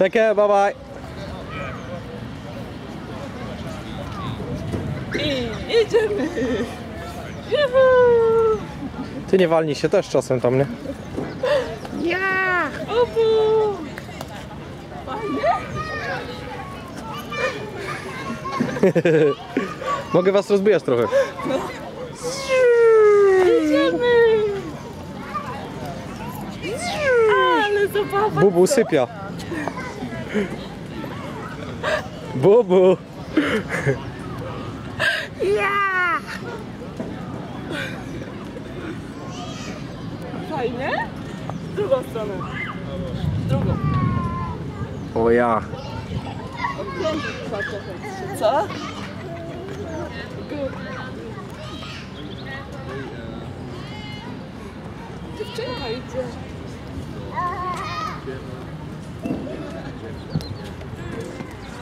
Take care, bye bye. I jedziemy! Juhu! Ty nie walnij się też czasem tam, nie? Obu! Fajnie? Mogę was rozbijać trochę. Jedziemy! Ale zabawa! Bubu sypia. Bubu. Ja! Fajnie? W drugą stronę. Drugą. O ja. Co? Good. Dziewczynka idzie.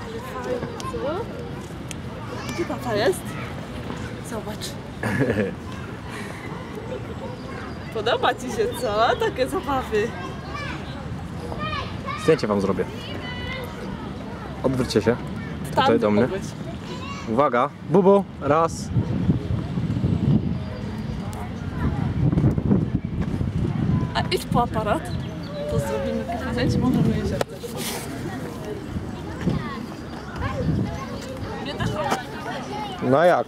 Ale fajnie, co? Gdzie tata jest? Zobacz. Podoba ci się, co? Takie zabawy. Zdjęcie wam zrobię. Odwróćcie się. Tutaj do mnie. mogłeś. Uwaga. Bubu. Raz. A idź po aparat, to zrobimy i możemy jeść No jak?